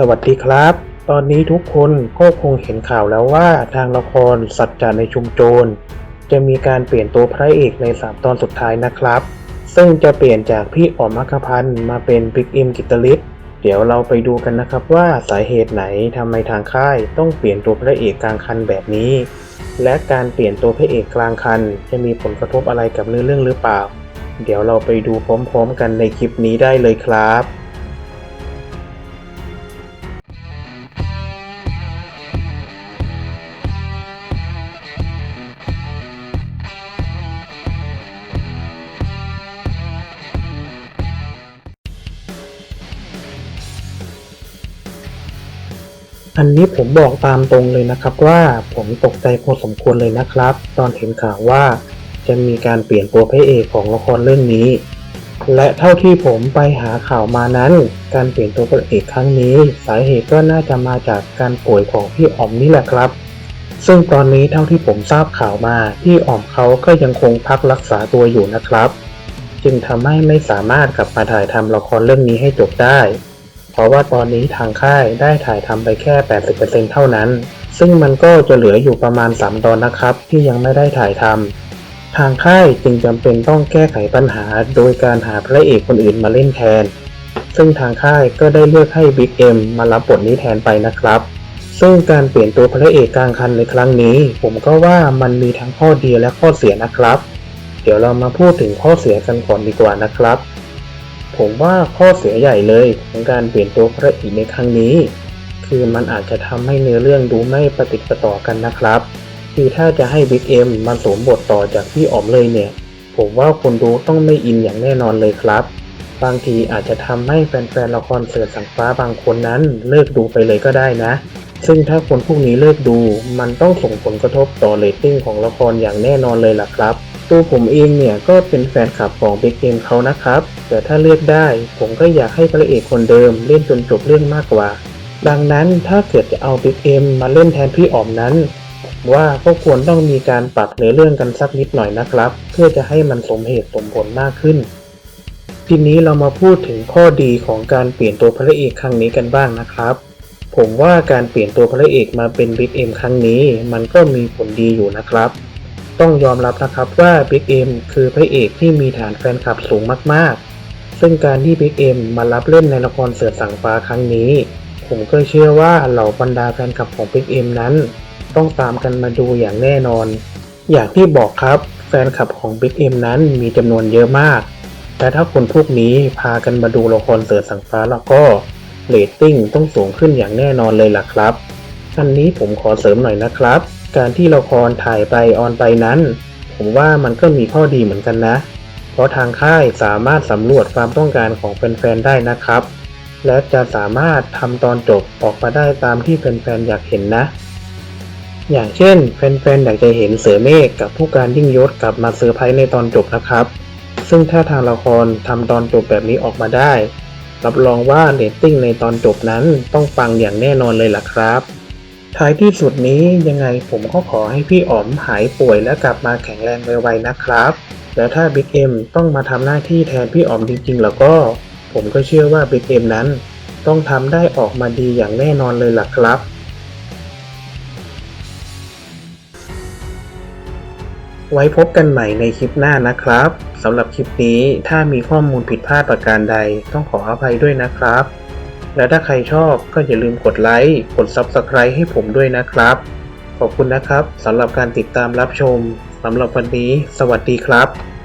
สวัสดีครับ ตอนนี้ทุกคนก็คงเห็นข่าวแล้วว่าทางละครสัจจาในชุมโจร จะมีการเปลี่ยนตัวพระเอกใน 3 ตอนสุดท้ายนะครับ ซึ่งจะเปลี่ยนจากพี่อ๋อมอัคพันธ์มาเป็นบิ๊กเอ็มกิตลิศเดี๋ยวเราไปดูกันนะครับว่าสาเหตุไหนทำไมทางค่ายต้องเปลี่ยนตัวพระเอกกลางคันแบบนี้ และการเปลี่ยนตัวพระเอกกลางคัน จะมีผลกระทบอะไรกับเนื้อเรื่องหรือเปล่า เดี๋ยวเราไปดูพร้อมๆ กันในคลิปนี้ได้เลยครับ อันนี้ผมบอกตามตรงเลยนะครับว่าผมตกใจพอสมควรเลยนะครับ ตอนเห็นข่าวว่าจะมีการเปลี่ยนตัวพระเอกของละครเรื่องนี้ และเท่าที่ผมไปหาข่าวมานั้น การเปลี่ยนตัวพระเอกครั้งนี้ สาเหตุก็น่าจะมาจากการป่วยของพี่อ๋อมนี่แหละครับ ซึ่งตอนนี้เท่าที่ผมทราบข่าวมาพี่อ๋อมเขาก็ยังคงพักรักษาตัวอยู่นะครับ จึงทำให้ไม่สามารถกลับมาถ่ายทำละครเรื่องนี้ให้จบได้ เพราะว่าตอนนี้ทางค่ายได้ถ่ายทำไปแค่ 80%เท่านั้น ซึ่งมันก็จะเหลืออยู่ประมาณ 3 ตอนนะครับ ที่ยังไม่ได้ถ่ายทำทางค่ายจึงจำเป็นต้องแก้ไขปัญหา โดยการหาพระเอกคนอื่นมาเล่นแทน ซึ่งทางค่ายก็ได้เลือกให้ Big M มารับบทนี้แทนไปนะครับซึ่งการเปลี่ยนตัวพระเอกกลางคันในครั้งนี้ ผมก็ว่ามันมีทั้งข้อดีและข้อเสียนะครับ เดี๋ยวเรามาพูดถึงข้อเสียกันก่อนดีกว่านะครับ ผมว่าข้อเสียใหญ่เลยของการเปลี่ยนตัวพระเอกในครั้งนี้ คือมันอาจจะทำให้เนื้อเรื่องดูไม่ประติปต่อกันนะครับ คือถ้าจะให้บิ๊กเอ็มมาสวมบทต่อจากพี่อ๋อมเลยเนี่ย ผมว่าคนดูต้องไม่อินอย่างแน่นอนเลยครับ บางทีอาจจะทำให้แฟนๆละครเสือสังฟ้าบางคนนั้นเลิกดูไปเลยก็ได้นะ ซึ่งถ้าคนพวกนี้เลิกดู มันต้องส่งผลกระทบต่อเรตติ้งของละครอย่างแน่นอนเลยล่ะครับ ตัวผมเองเนี่ยก็เป็นแฟนคลับของบิ๊กเอ็มเขานะครับ แต่ถ้าเลือกได้ผมก็อยากให้พระเอกคนเดิมเล่นจนจบเรื่องมากกว่า ดังนั้นถ้าเกิดจะเอาบิ๊กเอ็มมาเล่นแทนพี่อ๋อมนั้นว่าก็ควรต้องมีการปรับในเรื่องกันสักนิดหน่อยนะครับ เพื่อจะให้มันสมเหตุสมผลมากขึ้น ทีนี้เรามาพูดถึงข้อดีของการเปลี่ยนตัวพระเอกครั้งนี้กันบ้างนะครับ ผมว่าการเปลี่ยนตัวพระเอกมาเป็นบิ๊กเอ็มครั้งนี้ มันก็มีผลดีอยู่นะครับ ต้องยอมรับนะครับว่า Big M คือพระเอกที่มีฐานแฟนคลับสูงมากๆ ซึ่งการที่ Big M มารับเล่นในละครเสือสังฟ้าครั้งนี้ ผมก็เชื่อว่าเหล่าบรรดาแฟนคลับของ Big M นั้น ต้องตามกันมาดูอย่างแน่นอน อย่างที่บอกครับแฟนคลับของ Big M นั้นมีจำนวนเยอะมาก แต่ถ้าคนพวกนี้พากันมาดูละครเสือสังฟ้าแล้วก็เรตติ้งต้องสูงขึ้นอย่างแน่นอนเลยล่ะครับ อันนี้ผมขอเสริมหน่อยนะครับ การที่ละครถ่ายไปออนไปนั้น ผมว่ามันก็มีข้อดีเหมือนกันนะ เพราะทางค่ายสามารถสำรวจความต้องการของแฟนๆได้นะครับ และจะสามารถทำตอนจบออกมาได้ตามที่แฟนๆอยากเห็นนะ อย่างเช่น แฟนๆอยากจะเห็นเสือเมฆกับผู้การยิ่งยศกลับมาเซอร์ไพรส์ในตอนจบนะครับ ซึ่งถ้าทางละครทำตอนจบแบบนี้ออกมาได้รับรองว่าเรตติ้งในตอนจบนั้นต้องปังอย่างแน่นอนเลยล่ะครับ ท้ายที่สุดนี้ยังไงผมก็ขอให้พี่อ๋อมหายป่วยและกลับมาแข็งแรงไวๆนะครับ แล้วถ้าบิ๊กเอ็มต้องมาทำหน้าที่แทนพี่อ๋อมจริงๆ แล้วก็ ผมก็เชื่อว่าบิ๊กเอ็มนั้น ต้องทำได้ออกมาดีอย่างแน่นอนเลยล่ะครับไว้พบกันใหม่ในคลิปหน้านะครับสำหรับคลิปนี้ถ้ามีข้อมูลผิดพลาดประการใดต้องขออภัยด้วยนะครับ และถ้าใครชอบก็อย่าลืมกดไลค์ กด Subscribe ให้ผมด้วยนะครับ ขอบคุณนะครับสำหรับการติดตามรับชมสำหรับวันนี้ สวัสดีครับ